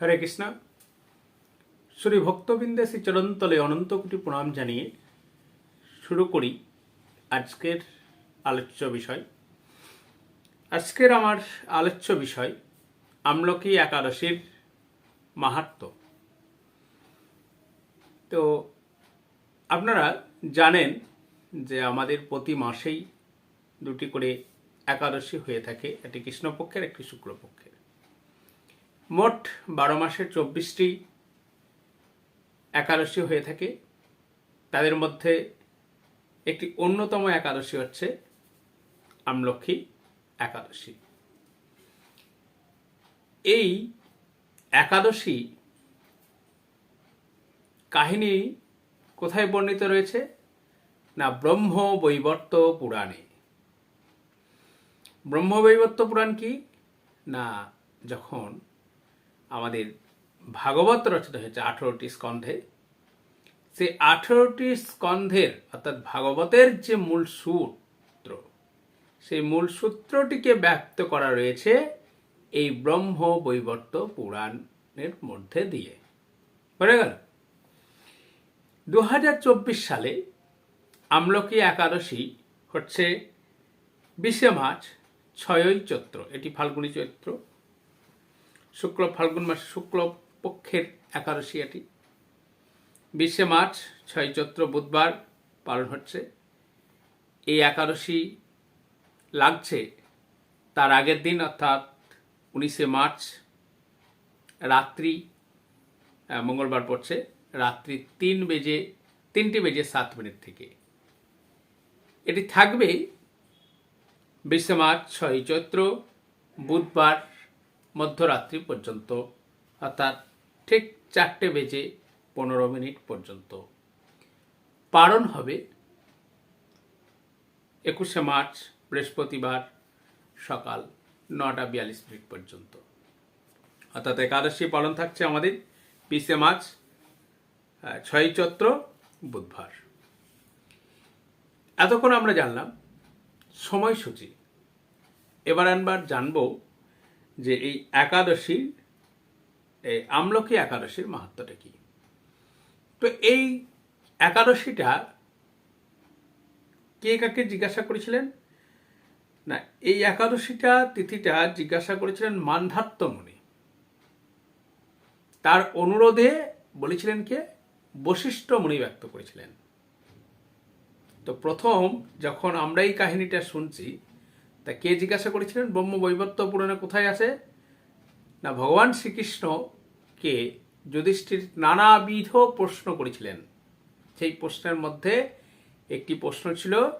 হরে কৃষ্ণ। শ্রী ভক্তবৃন্দে শ্রী চরণতলে অনন্ত কোটি প্রণাম জানিয়ে শুরু করি আজকের আলোচ্য বিষয়। আজকের আমার আলোচ্য বিষয় আমলকি একাদশীর মাহাত্ম। তো আপনারা জানেন যে আমাদের প্রতি মাসেই দুটি করে একাদশী হয়ে থাকে, একটি কৃষ্ণপক্ষের, একটি শুক্লপক্ষের। মোট বারো মাসে চব্বিশটি একাদশী হয়ে থাকে। তাদের মধ্যে একটি অন্যতম একাদশী হচ্ছে আমলক্ষী একাদশী। এই একাদশী কাহিনী কোথায় বর্ণিত রয়েছে? না, ব্রহ্ম বৈবর্ত পুরাণে। ব্রহ্ম ব্রহ্মবৈবর্ত পুরাণ কি? না, যখন আমাদের ভাগবত রচিত হয়েছে আঠেরোটি স্কন্ধে। সেই আঠেরোটি স্কন্ধের, অর্থাৎ ভাগবতের যে মূল সূত্র, সেই মূল সূত্রটিকে ব্যক্ত করা রয়েছে এই ব্রহ্ম বৈবর্ত পুরাণের মধ্যে দিয়ে। বলে গেল? দু হাজার চব্বিশ সালে আমলকি একাদশী হচ্ছে বিশে মার্চ ছয়ই চৈত্র, এটি ফাল্গুনী চৈত্র। শুক্ল, ফাল্গুন মাস শুক্ল পক্ষের একাদশী এটি বিশে মার্চ, ছয় চৈত্র, বুধবার পালন হচ্ছে। এই একাদশী লাগছে তার আগের দিন, অর্থাৎ উনিশে মার্চ, রাত্রি মঙ্গলবার পড়ছে, রাত্রি তিন বেজে, তিনটে বেজে সাত মিনিট থেকে। এটি থাকবে বিশে মার্চ, ছয় চৈত্র, বুধবার মধ্যরাত্রি পর্যন্ত, অর্থাৎ ঠিক চারটে বেজে পনেরো মিনিট পর্যন্ত। পালন হবে একুশে মার্চ, বৃহস্পতিবার সকাল নটা বিয়াল্লিশ মিনিট পর্যন্ত। অর্থাৎ একাদশী পালন থাকছে আমাদের বিশে মার্চ ছয় চৈত্র, বুধবার। এতক্ষণ আমরা জানলাম সময়সূচি। এবার আনবার জানব যে এই একাদশী, এই আমলকি একাদশীর মাহাত্মটা কি? তো এই একাদশীটা কে কাকে জিজ্ঞাসা করেছিলেন? না, এই একাদশীটা তিথিটা জিজ্ঞাসা করেছিলেন মান্ধাত্য মুনি। তার অনুরোধে বলেছিলেন কে? বশিষ্ঠ মুনি ব্যক্ত করেছিলেন। তো প্রথম যখন আমরা এই কাহিনীটা শুনছি তা কে জিজ্ঞাসা করেছিলেন? ব্রহ্ম বৈবর্ত পুরাণে কোথায় আছে? না, ভগবান শ্রীকৃষ্ণকে যুধিষ্ঠির নানাবিধ প্রশ্ন করেছিলেন। সেই প্রশ্নের মধ্যে একটি প্রশ্ন ছিল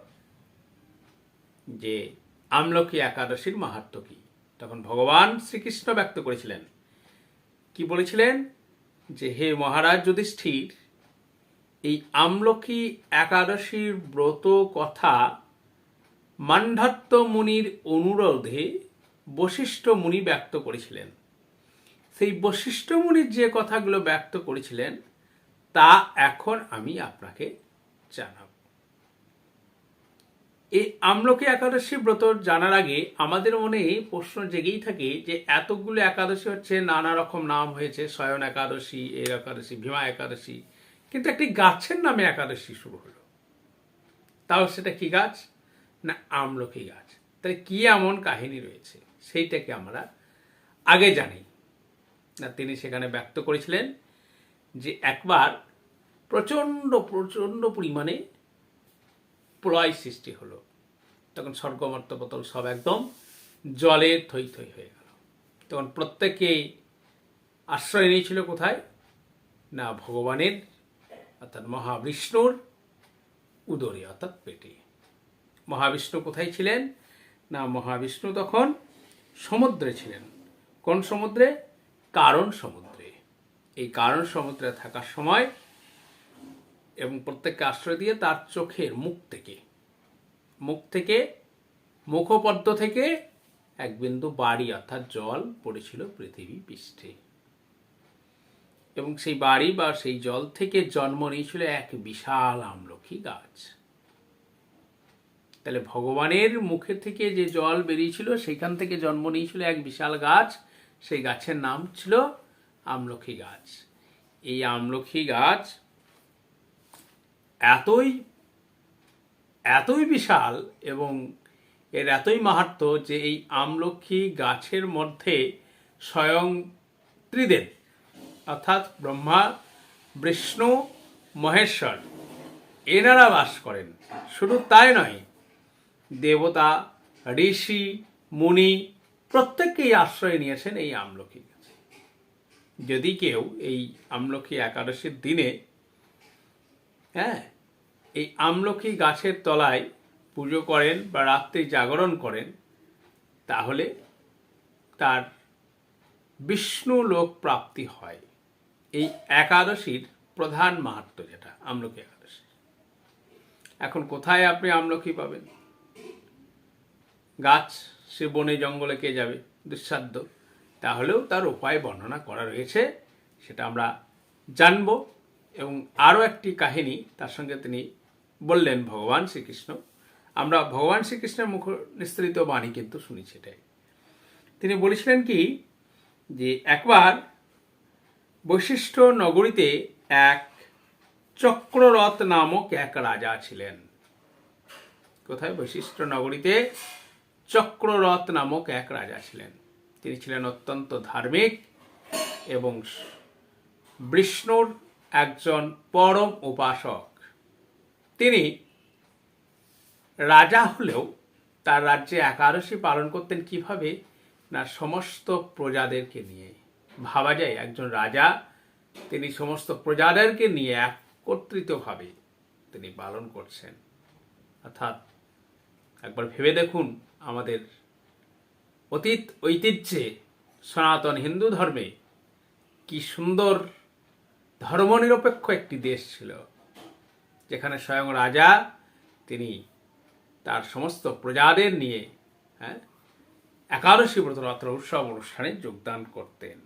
যে, আমলকি একাদশীর মাহাত্ম কি? তখন ভগবান শ্রীকৃষ্ণ ব্যক্ত করেছিলেন। কি বলেছিলেন? যে, হে মহারাজ যুধিষ্ঠির, এই আমলকি একাদশীর ব্রত কথা মান্ধাত্য মুনির অনুরোধে বশিষ্ঠ মুনি ব্যক্ত করেছিলেন। সেই বশিষ্ঠ মুনির যে কথাগুলো ব্যক্ত করেছিলেন, তা এখন আমি আপনাকে জানাব। এই আমলকি একাদশী ব্রত জানার আগে আমাদের মনে প্রশ্ন জেগেই থাকে যে, এতগুলো একাদশী হচ্ছে, নানা রকম নাম হয়েছে স্বয়ন একাদশী, এর একাদশী, ভীমা একাদশী, কিন্তু একটি গাছের নামে একাদশী শুরু হলো। তাও সেটা কি গাছ? না আমলকি গাছ। তাহলে কি এমন কাহিনী রয়েছে? সেইটাকে আমরা আগে জানি। না, তিনি সেখানে ব্যক্ত করেছিলেন যে একবার প্রচণ্ড প্রচণ্ড পরিমাণে প্রলয় সৃষ্টি হলো। তখন স্বর্গমর্ত বোতল সব একদম জলে থই থই হয়ে গেল। তখন প্রত্যেকেই আশ্রয় নিয়েছিল কোথায়? না, ভগবানের, অর্থাৎ মহাবিষ্ণুর উদরে, অর্থাৎ পেটে। মহাবিষ্ণু কোথায় ছিলেন? না, মহাবিষ্ণু তখন সমুদ্রে ছিলেন। কোন সমুদ্রে? কারণ সমুদ্রে। এই কারণ সমুদ্রে থাকার সময় এবং প্রত্যেককে আশ্রয় দিয়ে তার চোখের মুখ থেকে মুখ থেকে, মুখপদ্ম থেকে এক বিন্দু বাড়ি অর্থাৎ জল পড়েছিল পৃথিবী পৃষ্ঠে। এবং সেই বাড়ি বা সেই জল থেকে জন্ম নিয়েছিল এক বিশাল আমলকি গাছ। তাহলে ভগবানের মুখে থেকে যে জল বেরিয়েছিল, সেখান থেকে জন্ম নিয়েছিল এক বিশাল গাছ। সেই গাছের নাম ছিল আমলকি গাছ। এই আমলকি গাছ এতই এতই বিশাল এবং এর এতই মাহাত্ম যে এই আমলক্ষী গাছের মধ্যে স্বয়ং ত্রিদেব, অর্থাৎ ব্রহ্মা, বিষ্ণু, মহেশ্বর, এনারা বাস করেন। শুধু তাই নয় দেবতা, ঋষি, মুনি প্রত্যেককেই আশ্রয় নিয়েছেন এই আমলকি। গাছে যদি কেউ এই আমলকি একাদশীর দিনে হ্যাঁ এই আমলকি গাছের তলায় পুজো করেন বা রাত্রি জাগরণ করেন, তাহলে তার বিষ্ণু লোক প্রাপ্তি হয়। এই একাদশীর প্রধান মাহাত্ম যেটা, আমলকি একাদশী। এখন কোথায় আপনি আমলকি পাবেন? গাছ সে বনে জঙ্গলে কে যাবে? দুঃসাধ্য। তাহলেও তার উপায় বর্ণনা করা রয়েছে, সেটা আমরা জানব। এবং আরও একটি কাহিনী তার সঙ্গে তিনি বললেন, ভগবান শ্রীকৃষ্ণ। আমরা ভগবান শ্রীকৃষ্ণের মুখ নিস্তৃত বাণী কিন্তু শুনি সেটাই তিনি বলেছিলেন কি, যে একবার বৈশিষ্ট্য নগরীতে এক চক্ররথ নামক এক রাজা ছিলেন। কোথায়? বৈশিষ্ট্য নগরীতে চক্ররথ নামক এক রাজা ছিলেন। তিনি ছিলেন অত্যন্ত ধার্মিক এবং বিষ্ণুর একজন পরম উপাসক। তিনি রাজা হলেও তার রাজ্যে একাদশী পালন করতেন কীভাবে? না, সমস্ত প্রজাদেরকে নিয়ে। ভাবা যায়, একজন রাজা তিনি সমস্ত প্রজাদেরকে নিয়ে একত্রিতভাবে তিনি পালন করছেন। অর্থাৎ, একবার ভেবে দেখুন আমাদের অতীত ঐতিহ্যে সনাতন হিন্দু ধর্মে কি সুন্দর ধর্মনিরপেক্ষ একটি দেশ ছিল, যেখানে স্বয়ং রাজা, তিনি তার সমস্ত প্রজাদের নিয়ে হ্যাঁ একাদশী ব্রতরাত্র উৎসব অনুষ্ঠানে যোগদান করতেন।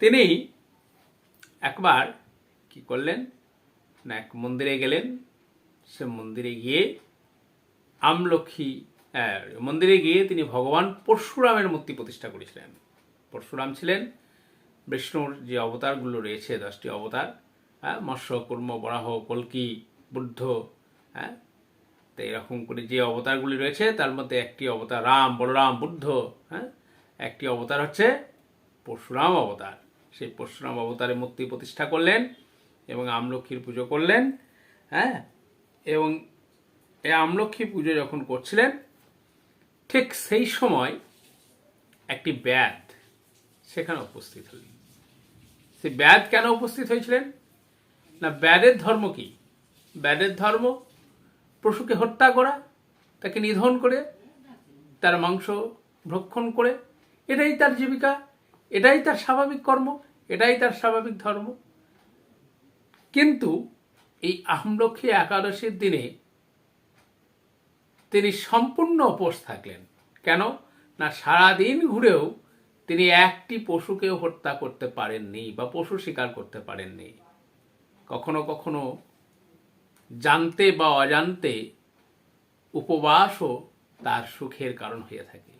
তিনি একবার কি করলেন? না, এক মন্দিরে গেলেন। সে মন্দিরে গিয়ে আমলক্ষী মন্দিরে গিয়ে তিনি ভগবান পরশুরামের মূর্তি প্রতিষ্ঠা করেছিলেন। পরশুরাম ছিলেন বিষ্ণুর যে অবতারগুলো রয়েছে, দশটি অবতার হ্যাঁ মৎস্য, কুর্ম, বরাহ, কলকি, বুদ্ধ হ্যাঁ তো এরকম করে যে অবতারগুলি রয়েছে, তার মধ্যে একটি অবতার রাম, বলরাম, বুদ্ধ হ্যাঁ একটি অবতার হচ্ছে পরশুরাম অবতার। সেই পরশুরাম অবতারে মূর্তি প্রতিষ্ঠা করলেন এবং আমলক্ষীর পুজো করলেন হ্যাঁ এবং এই আমলক্ষী পুজো যখন করছিলেন ঠিক সেই সময় একটি ব্যাধ সেখানে উপস্থিত হলেন সেই ব্যাধ কেন উপস্থিত হয়েছিলেন? না ব্যাদের ধর্ম কি? ব্যাদের ধর্ম পশুকে হত্যা করা, তাকে নিধন করে, তার মাংস ভক্ষণ করে, এটাই তার জীবিকা, এটাই তার স্বাভাবিক কর্ম, এটাই তার স্বাভাবিক ধর্ম। কিন্তু এই আমলক্ষী একাদশীর দিনে তিনি সম্পূর্ণ উপোস থাকলেন। কেন? না, সারাদিন ঘুরেও তিনি একটি পশুকেও হত্যা করতে পারেননি বা পশু শিকার করতে পারেননি। কখনো কখনো জানতে বা অজান্তে উপবাসও তার সুখের কারণ হয়ে থাকে।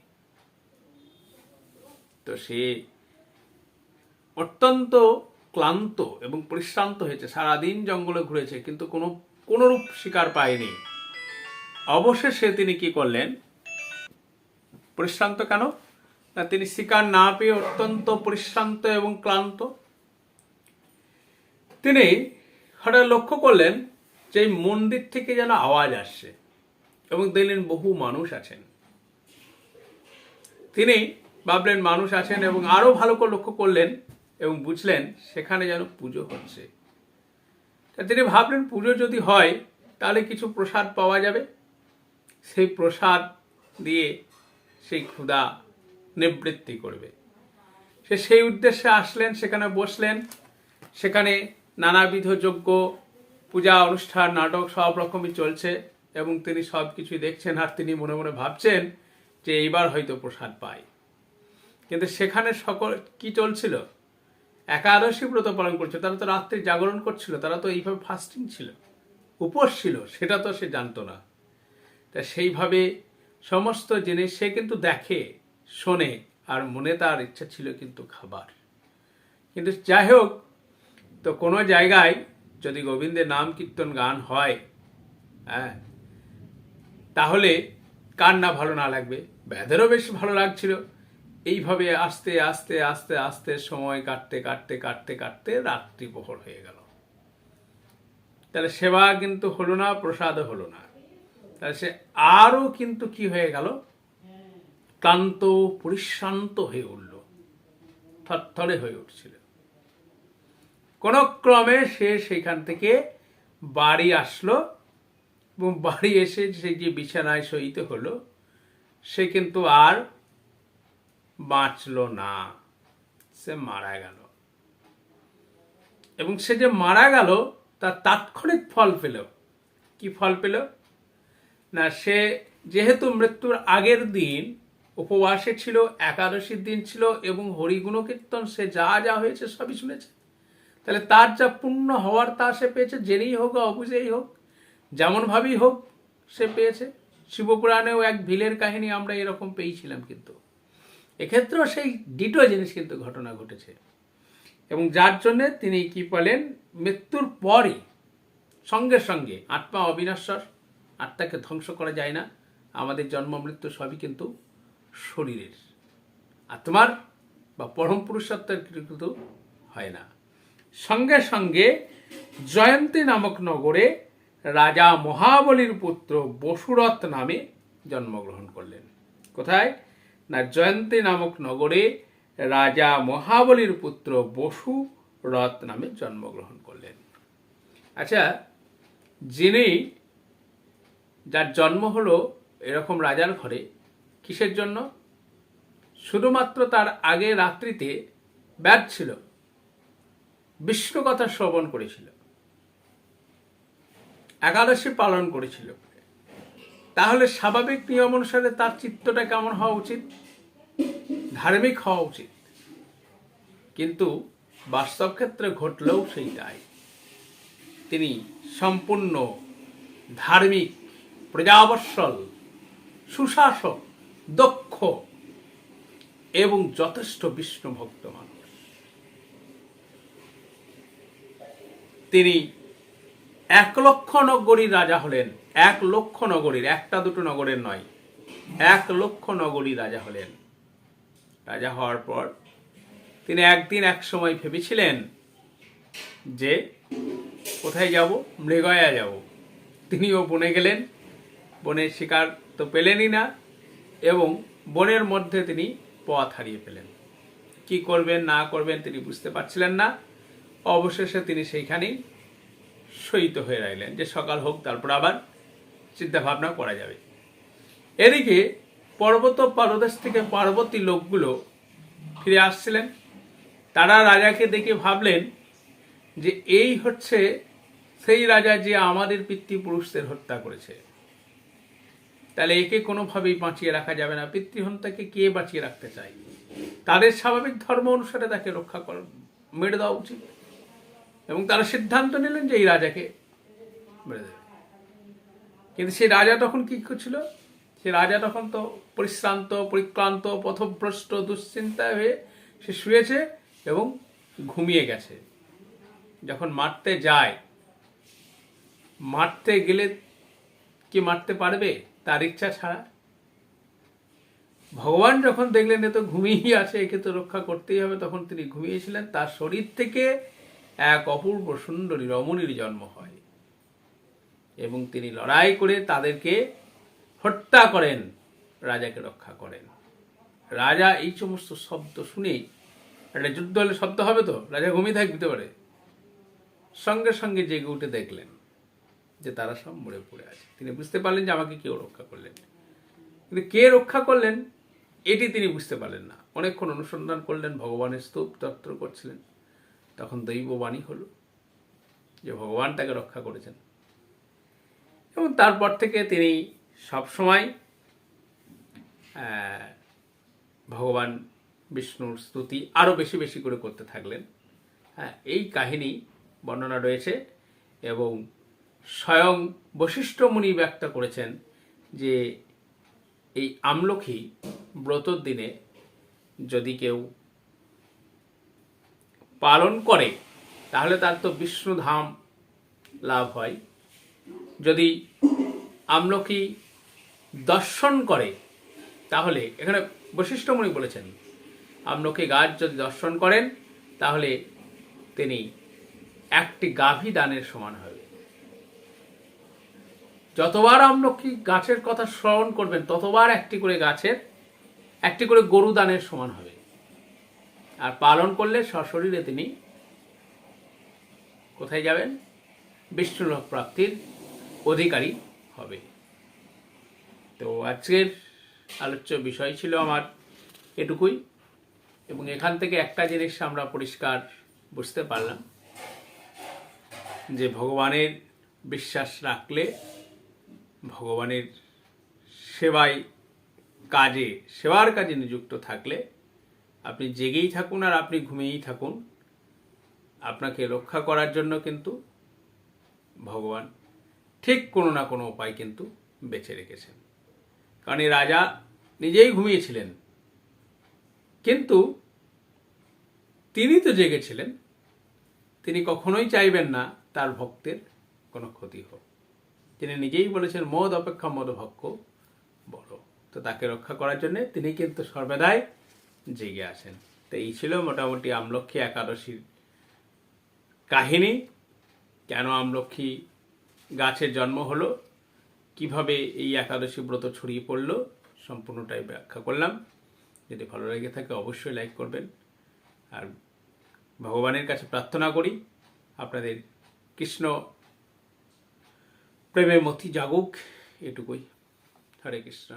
তো সে অত্যন্ত ক্লান্ত এবং পরিশ্রান্ত হয়েছে। সারাদিন জঙ্গলে ঘুরেছে, কিন্তু কোনো, কোনোরূপ শিকার পায়নি। অবশেষে তিনি কি করলেন? পরিশ্রান্ত কেন? না, তিনি শিকার না পেয়ে অত্যন্ত পরিশ্রান্ত এবং ক্লান্ত। তিনি হঠাৎ লক্ষ্য করলেন যে এই মন্দির থেকে যেন আওয়াজ আসছে এবং দেখলেন বহু মানুষ আছেন। তিনি ভাবলেন মানুষ আছেন এবং আরও ভালো করে লক্ষ্য করলেন এবং বুঝলেন সেখানে যেন পুজো হচ্ছে। তিনি ভাবলেন পুজো যদি হয়, তাহলে কিছু প্রসাদ পাওয়া যাবে। সেই প্রসাদ দিয়ে সেই ক্ষুধা নিবৃত্তি করবে। সে সেই উদ্দেশ্যে আসলেন, সেখানে বসলেন। সেখানে নানাবিধ যজ্ঞ, পূজা, অনুষ্ঠান, নাটক সব রকমই চলছে এবং তিনি সব কিছুই দেখছেন আর তিনি মনে মনে ভাবছেন যে এইবার হয়তো প্রসাদ পাই। কিন্তু সেখানে সকল কি চলছিল? একাদশী ব্রত পালন করছে, তারা তো রাত্রি জাগরণ করছিল, তারা তো এইভাবে ফাস্টিং ছিল। উপোস ছিল, সেটা তো সে জানতো না। তা সেইভাবে সমস্ত জিনিস সে কিন্তু দেখে, শোনে, আর মনে তার ইচ্ছা ছিল কিন্তু খাবার। কিন্তু যাই হোক, তো কোনো জায়গায় যদি গোবিন্দের নাম কীর্তন গান হয় হ্যাঁ তাহলে কার না ভালো না লাগবে? ব্যাধেরও বেশ ভালো লাগছিল। এইভাবে আস্তে আস্তে আস্তে আস্তে সময় কাটতে কাটতে কাটতে কাটতে রাত্রি প্রহর হয়ে গেল। তাহলে সেবা কিন্তু হলো না, প্রসাদও হলো না। তাহলে সে আরও কিন্তু কি হয়ে গেল? ক্লান্ত, পরিশ্রান্ত হয়ে উঠল। থরথরে হয়ে উঠছিল। কোন ক্রমে সে সেখান থেকে বাড়ি আসলো এবং বাড়ি এসে সে যে বিছানায় শয়িত হলো, সে কিন্তু আর বাঁচল না। সে মারা গেল। এবং সে যে মারা গেল, তার তাৎক্ষণিক ফল পেল। কি ফল পেল? না, সে যেহেতু মৃত্যুর আগের দিন, উপবাসে ছিল, একাদশীর দিন ছিল এবং হরিগুণ কীর্তন সে যা যা হয়েছে সবই শুনেছে। তাহলে তার যা পূর্ণ হওয়ার তা সে পেয়েছে, জেনেই হোক অবুঝেই হোক, যেমনভাবেই হোক সে পেয়েছে। শিবপুরাণেও এক ভিলের কাহিনী আমরা এরকম পেয়েছিলাম কিন্তু। এক্ষেত্রেও সেই ডিটো জিনিস কিন্তু ঘটনা ঘটেছে। এবং যার জন্যে তিনি কি বলেন, মৃত্যুর পরই, সঙ্গে সঙ্গে, আত্মা অবিনশ্বর আত্মাকে ধ্বংস করা যায় না। আমাদের জন্ম, মৃত্যু সবই কিন্তু শরীরের। আত্মার বা পরম পুরুষত্বের কিন্তু হয় না। সঙ্গে সঙ্গে জয়ন্তী নামক নগরে রাজা মহাবলীর পুত্র বসুরথ নামে জন্মগ্রহণ করলেন। কোথায়? না, জয়ন্তী নামক নগরে রাজা মহাবলীর পুত্র বসুরথ নামে জন্মগ্রহণ করলেন। আচ্ছা যিনি যার জন্ম হলো এরকম রাজার ঘরে। কিসের জন্য? শুধুমাত্র তার আগে রাত্রিতে ব্যাট ছিল। বিষ্ণু কথা শ্রবণ করেছিল। একাদশী পালন করেছিল। তাহলে স্বাভাবিক নিয়ম অনুসারে তার চিত্তটা কেমন হওয়া উচিত? ধার্মিক হওয়া উচিত। কিন্তু বাস্তব ক্ষেত্রে ঘটলেও সেইটাই। তিনি সম্পূর্ণ ধার্মিক প্রজাবৎসল, সুশাসক, দক্ষ এবং যথেষ্ট বিষ্ণু ভক্ত মানুষ। তিনি এক লক্ষ নগরীর রাজা হলেন, এক লক্ষ নগরীর, একটা দুটো নগরের নয়, এক লক্ষ নগরী রাজা হলেন। রাজা হওয়ার পর তিনি একদিন এক সময় ভেবেছিলেন যে কোথায় যাব, মৃগয়া যাব। তিনিও বনে গেলেন বনের শিকার তো পেলেনই না, এবং বনের মধ্যে তিনি পথ হারিয়ে ফেলেন। কি করবেন, না করবেন তিনি বুঝতে পারছিলেন না। অবশেষে তিনি সেইখানেই শয়িত হয়ে রইলেন, যে সকাল হোক, তারপর আবার চিন্তা ভাবনা করা যাবে। এদিকে পর্বত পারদেশ থেকে পার্বতী লোকগুলো ফিরে আসছিলেন। তারা রাজাকে দেখে ভাবলেন যে এই হচ্ছে সেই রাজা যে আমাদের পিতৃপুরুষদের হত্যা করেছে। তাহলে একে কোনোভাবেই বাঁচিয়ে রাখা যাবে না। পিতৃহন্তাকে কে বাঁচিয়ে রাখতে চায়? তাদের স্বাভাবিক ধর্ম অনুসারে তাকে রক্ষা কর, মেরে দেওয়া উচিত। এবং তারা সিদ্ধান্ত নিলেন যে এই রাজাকে মেরে দেবে। কিন্তু সেই রাজা তখন কি করছিল? সে রাজা তখন তো পরিশ্রান্ত পরিক্রান্ত পথভ্রষ্ট দুশ্চিন্তায় হয়ে সে শুয়েছে এবং ঘুমিয়ে গেছে। যখন মারতে যায়, মারতে গেলে কি মারতে পারবে? তার ইচ্ছা ছাড়া। ভগবান যখন দেখলেন এ তো ঘুমিয়েই আছে, একে তো রক্ষা করতেই হবে, তখন তিনি ঘুমিয়েছিলেন। তার শরীর থেকে এক অপূর্ব সুন্দরী রমণীর জন্ম হয় এবং তিনি লড়াই করে তাদেরকে হত্যা করেন, রাজাকে রক্ষা করেন। রাজা এই সমস্ত শব্দ শুনেই, একটা যুদ্ধ হলে শব্দ হবে তো? রাজা ঘুমিয়ে থাকতে পারে সঙ্গে সঙ্গে জেগে উঠে দেখলেন। যে তারা সব মরে পড়ে আছে। তিনি বুঝতে পারলেন যে আমাকে কেউ রক্ষা করলেন কিন্তু কে রক্ষা করলেন, এটি তিনি বুঝতে পারলেন না। অনেকক্ষণ অনুসন্ধান করলেন, ভগবানের স্তূপ তত্র করছিলেন। তখন দৈববাণী হলো যে ভগবান তাকে রক্ষা করেছেন। এবং তারপর থেকে তিনি সবসময় ভগবান বিষ্ণুর স্তুতি আরও বেশি বেশি করে করতে থাকলেন। হ্যাঁ এই কাহিনী বর্ণনা রয়েছে এবং স্বয়ং বশিষ্ঠ মুনি ব্যক্ত করেছেন যে এই আমলকি ব্রতর দিনে যদি কেউ পালন করে, তাহলে তার তো বিষ্ণুধাম লাভ হয়। যদি আমলকি দর্শন করে, তাহলে এখানে বৈশিষ্ট্যমণি বলেছেন আমলকি গাছ যদি দর্শন করেন, তাহলে তিনি একটি গাভী দানের সমান হবে যতবার আমলকি গাছের কথা স্মরণ করবেন, ততবার একটি করে গাছের, একটি করে গরু দানের সমান হবে। আর পালন করলে সশরীরে তিনি কোথায় যাবেন? বিষ্ণুলোক প্রাপ্তির অধিকারী হবে। তো আজকের আলোচ্য বিষয় ছিল আমার এটুকুই, এবং এখান থেকে একটা জিনিস আমরা পরিষ্কার বুঝতে পারলাম, যে ভগবানের বিশ্বাস রাখলে ভগবানের সেবায় কাজে, সেবার কাজে নিযুক্ত থাকলে আপনি জেগেই থাকুন আর আপনি ঘুমিয়েই থাকুন। আপনাকে রক্ষা করার জন্য কিন্তু ভগবান ঠিক কোনো না কোনো উপায় কিন্তু বেছে রেখেছেন। কারণ এই রাজা নিজেই ঘুমিয়েছিলেন। কিন্তু তিনি তো জেগেছিলেন। তিনি কখনোই চাইবেন না তার ভক্তের কোনো ক্ষতি হোক। তিনি নিজেই বলেছেন, মদ অপেক্ষা মদভক্ষ বড়। তো তাকে রক্ষা করার জন্য তিনি কিন্তু সর্বদাই জেগে আসেন। তো এই ছিল মোটামুটি আমলক্ষী একাদশীর কাহিনী। কেন আমলক্ষী গাছের জন্ম হলো? কীভাবে এই একাদশী ব্রত ছড়িয়ে পড়ল? সম্পূর্ণটাই ব্যাখ্যা করলাম। যদি ভালো লেগে থাকে অবশ্যই লাইক করবেন। আর ভগবানের কাছে প্রার্থনা করি, আপনাদের কৃষ্ণ প্রেমের মতি জাগুক এটুকুই। হরে কৃষ্ণ।